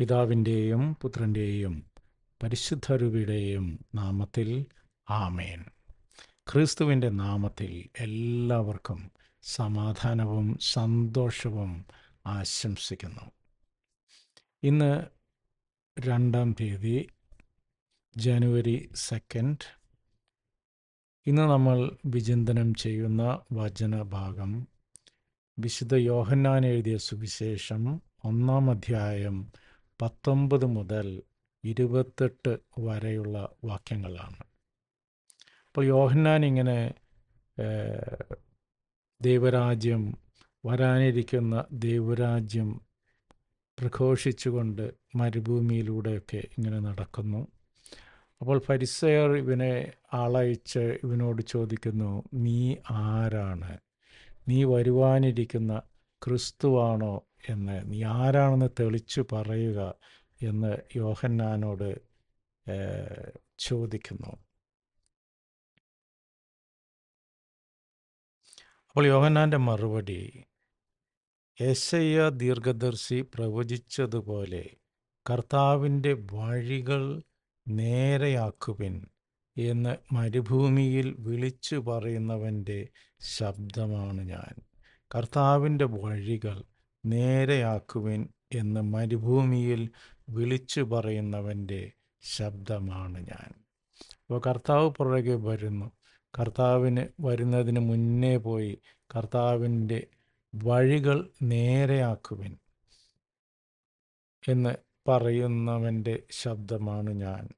പിതാവിന്റെയും പുത്രന്റെയും പരിശുദ്ധരുവിയുടെയും നാമത്തിൽ ആമേൻ. ക്രിസ്തുവിന്റെ നാമത്തിൽ എല്ലാവർക്കും സമാധാനവും സന്തോഷവും ആശംസിക്കുന്നു. ഇന്ന് രണ്ടാം തീയതി ജനുവരി സെക്കൻഡ്. ഇന്ന് നമ്മൾ വിചിന്തനം ചെയ്യുന്ന വചനഭാഗം വിശുദ്ധ യോഹന്നാൻ എഴുതിയ സുവിശേഷം ഒന്നാം അധ്യായം പത്തൊമ്പത് മുതൽ ഇരുപത്തെട്ട് വരെയുള്ള വാക്യങ്ങളാണ്. അപ്പോൾ യോഹന്നാൻ ഇങ്ങനെ ദൈവരാജ്യം വരാനിരിക്കുന്ന ദൈവരാജ്യം പ്രഘോഷിച്ചുകൊണ്ട് മരുഭൂമിയിലൂടെയൊക്കെ ഇങ്ങനെ നടക്കുന്നു. അപ്പോൾ ഫരിസയർ ഇവനെ ആളയച്ച് ഇവനോട് ചോദിക്കുന്നു നീ ആരാണ്? നീ വരുവാനിരിക്കുന്ന ക്രിസ്തുവാണോ എന്ന് നീ ആരാണെന്ന് തെളിച്ചു പറയുക എന്ന് യോഹന്നാനോട് ചോദിക്കുന്നു. അപ്പോൾ യോഹന്നാന്റെ മറുപടി യേശയ്യ ദീർഘദർശി പ്രവചിച്ചതുപോലെ കർത്താവിന്റെ വഴികൾ നേരെയാക്കുവിൻ എന്ന് മരുഭൂമിയിൽ വിളിച്ചു പറയുന്നവന്റെ ശബ്ദമാണ് ഞാൻ. കർത്താവിന്റെ വഴികൾ നേരെയാക്കുവിൻ എന്ന് മരുഭൂമിയിൽ വിളിച്ചു പറയുന്നവന്റെ ശബ്ദമാണ് ഞാൻ. അപ്പോൾ കർത്താവ് പുറകെ വരുന്നു. കർത്താവിന് വരുന്നതിന് മുന്നേ പോയി കർത്താവിന്റെ വഴികൾ നേരെയാക്കുവിൻ എന്ന് പറയുന്നവന്റെ ശബ്ദമാണ് ഞാൻ.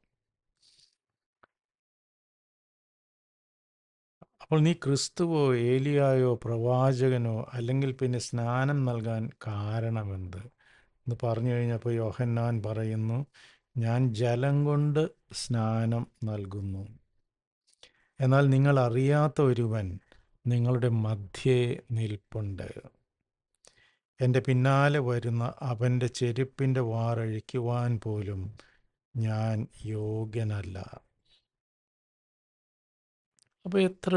അപ്പോൾ നീ ക്രിസ്തുവോ ഏലിയായോ പ്രവാചകനോ അല്ലെങ്കിൽ പിന്നെ സ്നാനം നൽകാൻ കാരണമെന്ത്? എന്ന് പറഞ്ഞു കഴിഞ്ഞപ്പോൾ യോഹന്നാൻ പറയുന്നു ഞാൻ ജലം കൊണ്ട് സ്നാനം നൽകുന്നു. എന്നാൽ നിങ്ങൾ അറിയാത്ത ഒരുവൻ നിങ്ങളുടെ മധ്യേ നിൽപ്പുണ്ട്. എന്റെ പിന്നാലെ വരുന്ന അവന്റെ ചെരുപ്പിന്റെ വാറഴിക്കുവാൻ പോലും ഞാൻ യോഗ്യനല്ല. അപ്പോൾ എത്ര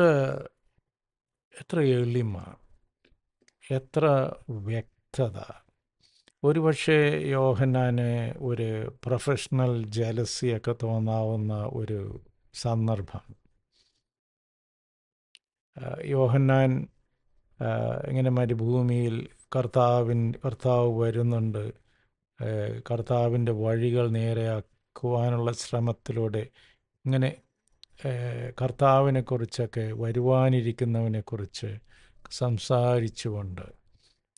എത്ര എളിമ എത്ര വ്യക്തത. ഒരുപക്ഷെ യോഹനാന് ഒരു പ്രൊഫഷണൽ ജലസിയൊക്കെ തോന്നാവുന്ന ഒരു സന്ദർഭം. യോഹന്നാൻ ഇങ്ങനെ മരുഭൂമിയിൽ കർത്താവിൻ കർത്താവ് വരുന്നുണ്ട്. കർത്താവിന്റെ വഴികൾ നേരെയാക്കുവാനുള്ള ശ്രമത്തിലൂടെ ഇങ്ങനെ കർത്താവിനെക്കുറിച്ചൊക്കെ വരുവാനിരിക്കുന്നവനെക്കുറിച്ച് സംസാരിച്ചുകൊണ്ട്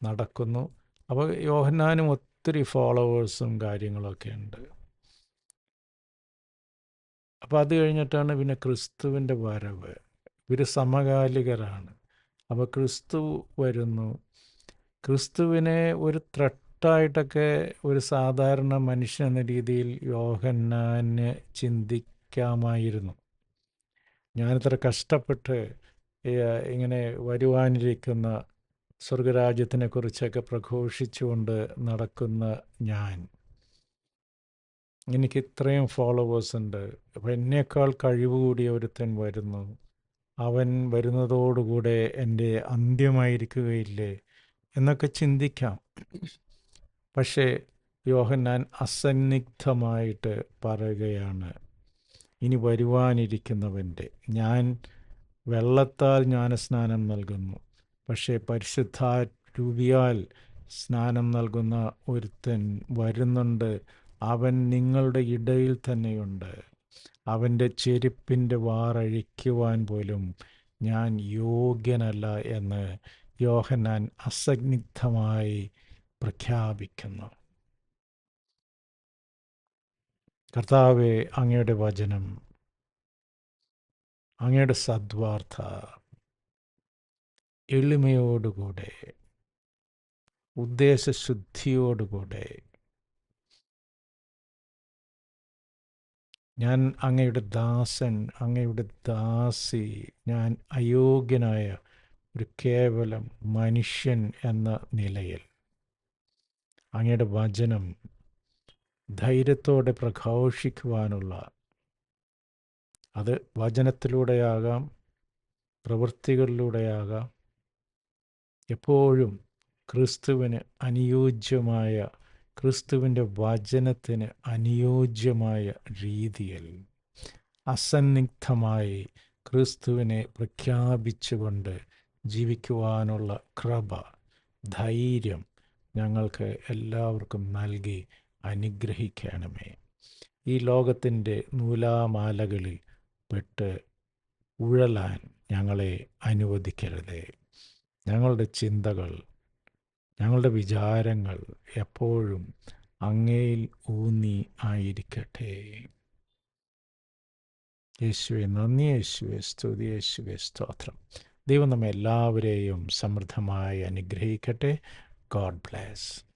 നടക്കുന്നു. അപ്പോൾ യോഹന്നാനും ഒത്തിരി ഫോളോവേഴ്സും കാര്യങ്ങളൊക്കെ ഉണ്ട്. അപ്പോൾ അത് കഴിഞ്ഞിട്ടാണ് പിന്നെ ക്രിസ്തുവിന്റെ വരവ്. ഇവർ സമകാലികരാണ്. അപ്പോൾ ക്രിസ്തു വരുന്നു. ക്രിസ്തുവിനെ ഒരു ത്രട്ടായിട്ടൊക്കെ ഒരു സാധാരണ മനുഷ്യൻ എന്ന രീതിയിൽ യോഹന്നാനെ ചിന്തിക്കാമായിരുന്നു. ഞാനിത്ര കഷ്ടപ്പെട്ട് ഇങ്ങനെ വരുവാനിരിക്കുന്ന സ്വർഗരാജ്യത്തിനെക്കുറിച്ചൊക്കെ പ്രഘോഷിച്ചുകൊണ്ട് നടക്കുന്ന ഞാൻ. എനിക്ക് ഇത്രയും ഫോളോവേഴ്സ് ഉണ്ട്. അപ്പം എന്നേക്കാൾ കഴിവ് കൂടിയ ഒരുത്തൻ വരുന്നു. അവൻ വരുന്നതോടുകൂടെ എന്റെ അന്ത്യമായിരിക്കുകയില്ലേ എന്നൊക്കെ ചിന്തിക്കാം. പക്ഷേ യോഹന്നാൻ അസന്നിഗ്ധമായിട്ട് പറയുകയാണ്. ഇനി വരുവാനിരിക്കുന്നവന്റെ. ഞാൻ വെള്ളത്താൽ ജ്ഞാനസ്നാനം നൽകുന്നു. പക്ഷേ പരിശുദ്ധ രൂപിയാൽ സ്നാനം നൽകുന്ന ഒരുത്തൻ വരുന്നുണ്ട്. അവൻ നിങ്ങളുടെ ഇടയിൽ തന്നെയുണ്ട്. അവന്റെ ചെരുപ്പിന്റെ വാറഴിക്കുവാൻ പോലും ഞാൻ യോഗ്യനല്ല എന്ന് യോഹനാൻ അസന്നിഗ്ധമായി പ്രഖ്യാപിക്കുന്നു. കർത്താവെ അങ്ങയുടെ വചനം അങ്ങയുടെ സദ്വാർത്ത എളിമയോടുകൂടെ ഉദ്ദേശശുദ്ധിയോടുകൂടെ ഞാൻ അങ്ങയുടെ ദാസൻ അങ്ങയുടെ ദാസി ഞാൻ അയോഗ്യനായ ഒരു കേവലം മനുഷ്യൻ എന്ന നിലയിൽ അങ്ങയുടെ വചനം ധൈര്യത്തോടെ പ്രഘോഷിക്കുവാനുള്ള അത് വചനത്തിലൂടെയാകാം പ്രവൃത്തികളിലൂടെയാകാം. എപ്പോഴും ക്രിസ്തുവിന് അനുയോജ്യമായ ക്രിസ്തുവിന്റെ വചനത്തിന് അനുയോജ്യമായ രീതിയിൽ അസന്നിഗ്ധമായി ക്രിസ്തുവിനെ പ്രഖ്യാപിച്ചുകൊണ്ട് ജീവിക്കുവാനുള്ള കൃപ ധൈര്യം ഞങ്ങൾക്ക് എല്ലാവർക്കും നൽകി അനുഗ്രഹിക്കണമേ. ഈ ലോകത്തിന്റെ നൂലാമാലകളിൽ പെട്ട് ഉഴലാൻ ഞങ്ങളെ അനുവദിക്കരുതേ. ഞങ്ങളുടെ ചിന്തകൾ ഞങ്ങളുടെ വിചാരങ്ങൾ എപ്പോഴും അങ്ങയിൽ ഊന്നി ആയിരിക്കട്ടെ. യേശുവെ നന്ദി യേശുവെ സ്തുതി യേശുവെ സ്തോത്രം. ദൈവം നമ്മെ എല്ലാവരെയും സമൃദ്ധമായി അനുഗ്രഹിക്കട്ടെ. God bless.